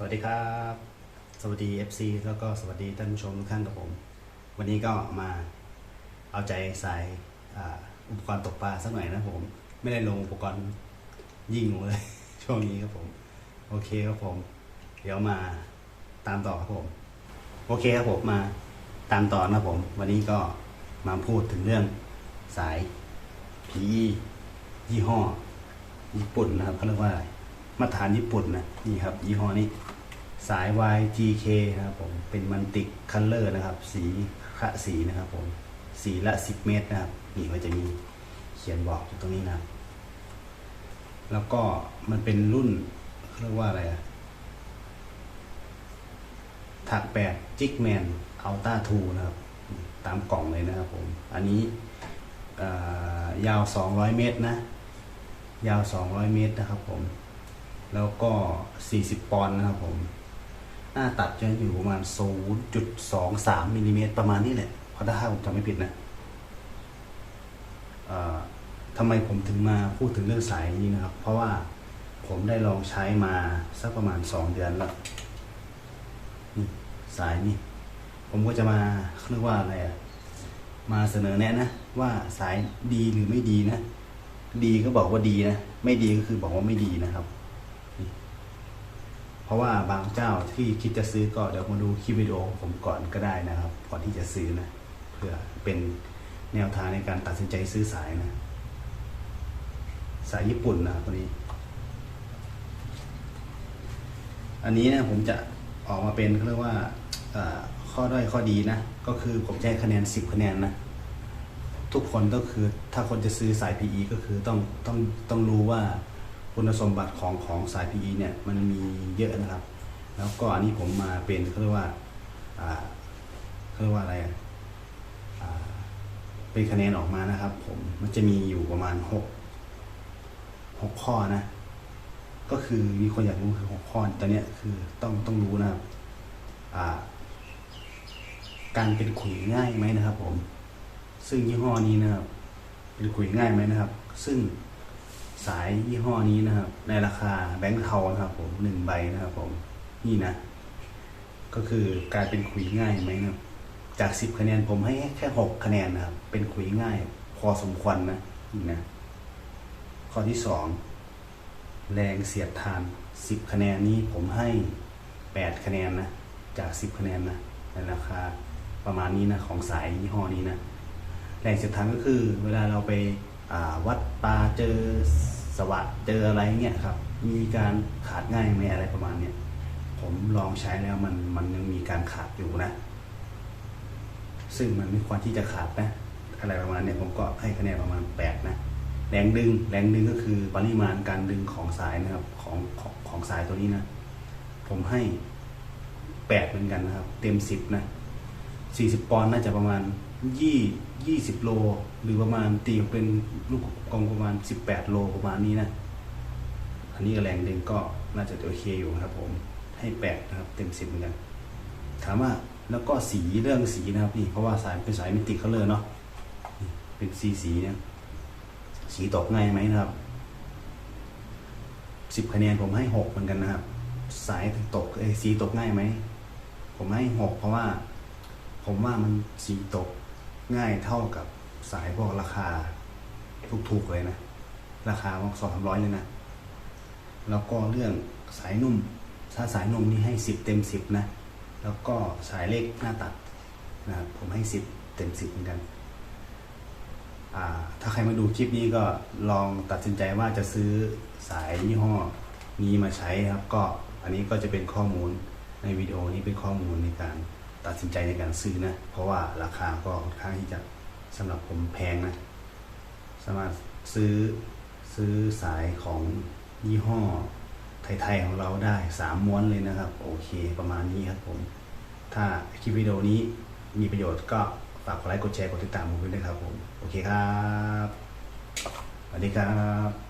สวัสดีครับ สวัสดี FC แล้วก็สวัสดีท่านผู้ชมทุกท่านครับผม วันนี้ก็มาเอาใจสายอ่าอุปกรณ์ตกปลาสักหน่อยนะผม ไม่ได้ลงอุปกรณ์ยิงลงเลย ช่วงนี้ครับผม โอเคครับผม เดี๋ยวมาตามต่อครับผม โอเคครับผมมาตามต่อนะผม วันนี้ก็มาพูดถึงเรื่องสาย PE ยี่ห้อ ญี่ปุ่นนะครับเขาเรียกว่ามาตรฐานญี่ปุ่นนะนี่ครับ ยี่ห้อนี้ สาย YGK นะครับผมเป็นมันติกคัลเลอร์นะครับ สีคะสีนะครับผมสีละ 10 เมตรนะครับนี่มันจะมีเขียนบอกอยู่ตรงนี้นะครับ แล้วก็มันเป็นรุ่นเรียกว่าอะไรอะถักแปดจิกแมนอัลต้าทูนะครับ ตามกล่องเลยนะครับผม อันนี้เอ่อยาว 200 เมตรนะ ยาว 200 เมตรนะครับผม แล้วก็ 40 ปอนด์นะครับผมาตัดจะอยู่ประมาณ 0.23มิลลิเมตรประมาณนี้แหละเพราะถ้าผมจำไม่ผิดนะเอ่อทำไมผมถึงมาพูดถึงเรื่องสายนี้นะครับ เพราะว่าผมได้ลองใช้มาสักประมาณ 2 เดือนแล้วนี่สายนี่ผมก็จะมาเรียกว่าอะไรอะมาเสนอแนะนะว่าสายดีหรือไม่ดีนะ ดีก็บอกว่าดีนะ ไม่ดีก็คือบอกว่าไม่ดีนะครับ เพราะว่าบางเจ้าที่คิดจะซื้อก็เดี๋ยวมาดูคลิปวิดีโอผมก่อนก็ได้นะครับ ก่อนที่จะซื้อนะ เพื่อเป็นแนวทางในการตัดสินใจซื้อสายนะ สายญี่ปุ่นนะตัวนี้ อันนี้นะผมจะออกมาเป็นเขาเรียกว่าข้อด้อยข้อดีนะ ก็คือผมจะให้คะแนน 10 คะแนนนะ ทุกคนก็คือถ้าคนจะซื้อสาย PE ก็คือต้องต้องต้องรู้ว่า คุณสมบัติของของสาย PE เนี่ยมันมีเยอะนะครับ แล้วก็อันนี้ผมมาเป็นเขาเรียกว่าเขาเรียกว่าอะไรอะเป็นคะแนนออกมานะครับ ผมมันจะมีอยู่ประมาณหกหกข้อนะ ก็คือมีคนอยากรู้คือหกข้อตอนนี้คือต้องต้องรู้นะครับการเป็นขุยง่ายไหมนะครับ ผม ซึ่งยี่ห้อนี้นะครับเป็นขุยง่ายไหมนะครับ ซึ่ง สายยี่ห้อนี้นะครับ ในราคาแบงค์เทานะครับ ผมหนึ่งใบนะครับ ผมนี่นะ ก็คือกลารเป็นขุยง่ายไหมนะครับจากสิบคะแนนผมให้แค่หกคะแนนนะครับ เป็นขุยง่าย พอสมควรนะนี่นะ ข้อที่สองแรงเสียดทาน10คะแนนนี้ผมให้8คะแนนนะจาก10คะแนนนะในราคาประมาณนี้นะของสายยี่ห้อนี้นะแรงเสียดทานก็คือ เวลาเราไป วัดปลาเจอสวะเจออะไรเงี้ยครับ มีการขาดง่ายไหมอะไรประมาณเนี้ยผมลองใช้แล้วมันมันยังมีการขาดอยู่นะ ซึ่งมันไม่ควรที่จะขาดนะอะไรประมาณเนี้ยผมก็ให้คะแนนประมาณ8นะแรงดึงแรงดึงก็คือปริมาณการดึงของสายนะครับของของของสายตัวนี้นะ ผมให้แปดเหมือนกันนะครับ เต็มสิบนะสี่สิบปอนด์น่าจะประมาณ ยี่ยี่สิบโล หรือประมาณตีเป็นลูกกลมประมาณสิบแปดโลประมาณนี้นะ อันนี้ก็แรงดึงก็น่าจะโอเคอยู่ครับ ผมให้แปดนะครับ เต็มสิบเหมือนกัน ถามว่าแล้วก็สีเรื่องสีนะครับนี่เพราะว่าสายเป็นสายมิติเขาเลยเนาะเป็นสีสีเนี่ย สีตกง่ายไหมนะครับสิบคะแนนผมให้หกเหมือนกันนะครับ สายตกเอยสีตกง่ายไหมผมให้หกเพราะว่า ผมว่ามันสีตก ง่ายเท่ากับสายพวกราคาถูกๆเลยนะ ราคาพวกสองสามร้อยเลยนะ แล้วก็เรื่องสายนุ่มถ้าสายนุ่มนี่ให้สิบเต็มสิบนะ แล้วก็สายเล็กหน้าตัดนะครับผมให้สิบเต็มสิบเหมือนกัน ถ้าใครมาดูคลิปนี้ก็ลองตัดสินใจว่าจะซื้อสายยี่ห้อนี้มาใช้ครับ ก็อันนี้ก็จะเป็นข้อมูลในวิดีโอนี้เป็นข้อมูลในการ สินใจในการซื้อนะ เพราะว่าราคาก็ค่อนข้างที่จะสำหรับผมแพงนะ สามารถซื้อซื้อสายของยี่ห้อไทยๆของเราได้สามม้วนเลยนะครับ โอเคประมาณนี้ครับผม ถ้าคลิปวิดีโอนี้มีประโยชน์ก็ฝากกดไลค์กดแชร์กดติดตามผมด้วยนะครับผม โอเคครับสวัสดีครับ